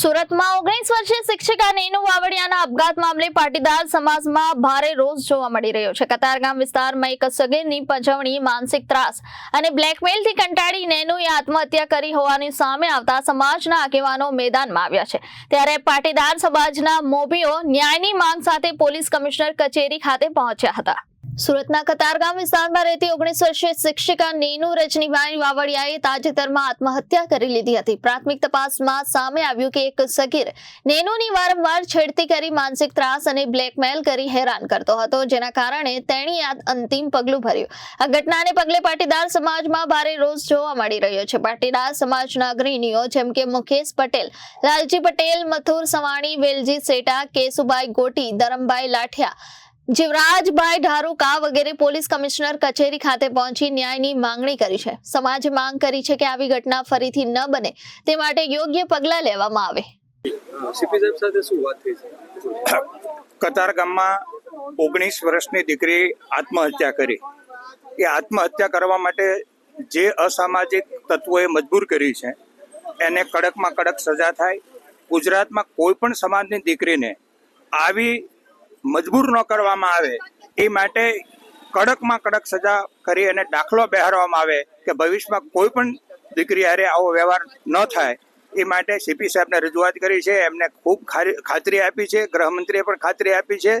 સુરતમાં ઓગણીસ વર્ષીય શિક્ષિકા નેનુ વાવડિયાના અપઘાત મામલે પાટીદાર સમાજમાં ભારે રોષ જોવા મળી રહ્યો છે. કતારગામ વિસ્તારમાં એક સગીરની પજવણી, માનસિક ત્રાસ અને બ્લેકમેલથી કંટાળી નેનુએ આત્મહત્યા કરી હોવાની સામે આવતા સમાજના આગેવાનો મેદાનમાં આવ્યા છે. ત્યારે પાટીદાર સમાજના મોભીઓ ન્યાયની માંગ સાથે પોલીસ કમિશનર કચેરી ખાતે પહોંચ્યા હતા. સુરતના કતારગામ વિસ્તારમાં રહેતી ઓગણીસ વર્ષીય શિક્ષિકા નીનુ રજનીભાઈ વાવડિયાએ તાજેતરમાં આત્મહત્યા કરી લીધી હતી. પ્રાથમિક તપાસમાં સામે આવ્યું કે એક સગીર નેનુની વારંવાર છેડતી કરી માનસિક ત્રાસ અને બ્લેકમેલ કરી હેરાન કરતો હતો, જેના કારણે તેણીએ આ અંતિમ પગલું ભર્યું. આ ઘટનાને પગલે પાટીદાર સમાજમાં ભારે રોષ જોવા મળી રહ્યો છે. પાટીદાર સમાજના અગ્રણીઓ જેમ કે મુકેશ પટેલ, લાલજી પટેલ, મથુર સવાણી, વેલજી સેટા, કેશુભાઈ ગોટી, ધરમભાઈ લાઠિયા જીવરાજભાઈ ઢારુકા વગેરે પોલીસ કમિશનર કચેરી ખાતે પહોંચી ન્યાયની માંગણી કરી છે. સમાજે માંગ કરી છે કે આવી ઘટના ફરીથી ન બને તે માટે યોગ્ય પગલાં લેવામાં આવે. સીપી સાહેબ સાથે શું વાત કતાર ગામમાં ઓગણીસ વર્ષની દીકરી આત્મહત્યા કરી. એ આત્મહત્યા કરવા માટે જે અસામાજિક તત્વોએ મજબૂર કરી છે એને કડકમાં કડક સજા થાય. ગુજરાતમાં કોઈ પણ સમાજની દીકરીને આવી મજબૂર ન કરવામાં આવે, એ માટે કડકમાં કડક સજા કરી અને દાખલો બેહારવામાં આવે કે ભવિષ્યમાં કોઈ પણ દીકરી હારે આવો વ્યવહાર ન થાય, એ માટે સીપી સાહેબને રજૂઆત કરી છે. એમને ખૂબ ખાતરી આપી છે. ગૃહમંત્રીએ પણ ખાતરી આપી છે.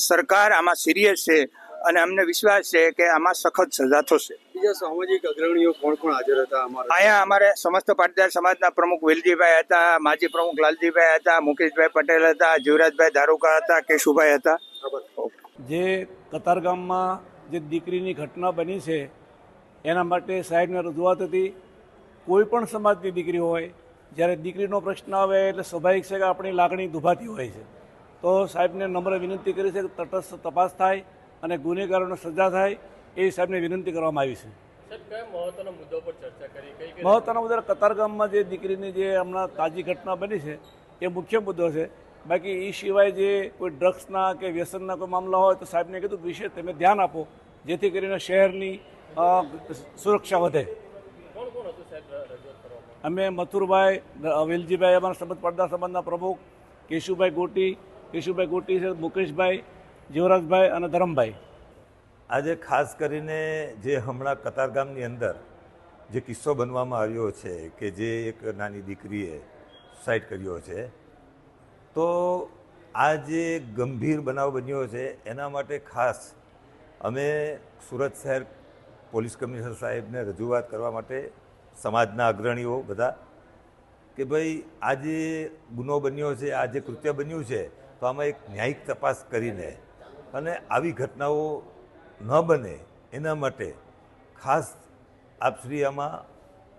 સરકાર આમાં સિરિયસ છે. અને અમને વિશ્વાસ છે કે આમાં સખત સજા થશે. બીજા સામાજિક અગ્રણીઓ કોણ કોણ હાજર હતા અમારા? અહીંયા અમારે સમસ્ત પાટીદાર સમાજના પ્રમુખ વેલજીભાઈ હતા માજી પ્રમુખ લાલજીભાઈ હતા મુકેશભાઈ પટેલ હતા જીવરાજભાઈ ધારુકા હતા કેશુભાઈ હતા. જે કતારગામમાં જે દીકરીની ઘટના બની છે એના માટે સાહેબને રજૂઆત હતી કોઈ પણ સમાજની દીકરી હોય જ્યારે દીકરીનો પ્રશ્ન આવે એટલે સ્વાભાવિક છે કે આપણી લાગણી દુભાતી હોય છે. તો સાહેબને નમ્ર વિનંતી કરી છે કે તટસ્થ તપાસ થાય અને ગુનેગારોને સજા થાય એ સાહેબને વિનંતી કરવામાં આવી છે. મહત્વના મુદ્દા કતારગામમાં જે દીકરીની જે હમણાં તાજી ઘટના બની છે એ મુખ્ય મુદ્દો છે. બાકી એ સિવાય જે કોઈ ડ્રગ્સના કે વ્યસનના કોઈ મામલા હોય તો સાહેબને કીધું વિશે તમે ધ્યાન આપો જેથી કરીને શહેરની સુરક્ષા વધે. અમે મથુરભાઈ વેલજીભાઈ અમારા સંબંધ પડદા સંબંધના પ્રમુખ કેશુભાઈ ગોટી કેશુભાઈ ગોટી છે મુકેશભાઈ જીવરાજભાઈ અને ધરમભાઈ. આજે ખાસ કરીને જે હમણાં કતારગામની અંદર જે કિસ્સો બનવામાં આવ્યો છે કે જે એક નાની દીકરીએ સુસાઇડ કર્યો છે, તો આ જે ગંભીર બનાવ બન્યો છે, એના માટે ખાસ અમે સુરત શહેર પોલીસ કમિશનર સાહેબને રજૂઆત કરવા માટે સમાજના અગ્રણીઓ બધા કે ભાઈ, આ જે ગુનો બન્યો છે, આ જે કૃત્ય બન્યું છે, તો આમાં એક ન્યાયિક તપાસ કરીને અને આવી ઘટનાઓ ન બને એના માટે ખાસ આપશ્રી આમાં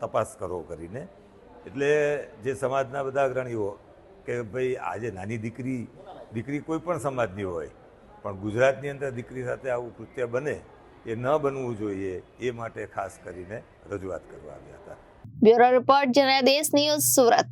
તપાસ કરો કરીને. એટલે જે સમાજના બધા અગ્રણીઓ કે ભાઈ આજે નાની દીકરી દીકરી કોઈ પણ સમાજની હોય, પણ ગુજરાતની અંદર દીકરી સાથે આવું કૃત્ય બને, એ ન બનવું જોઈએ, એ માટે ખાસ કરીને રજૂઆત કરવા આવ્યા હતા. Bureau report Janadesh news Surat.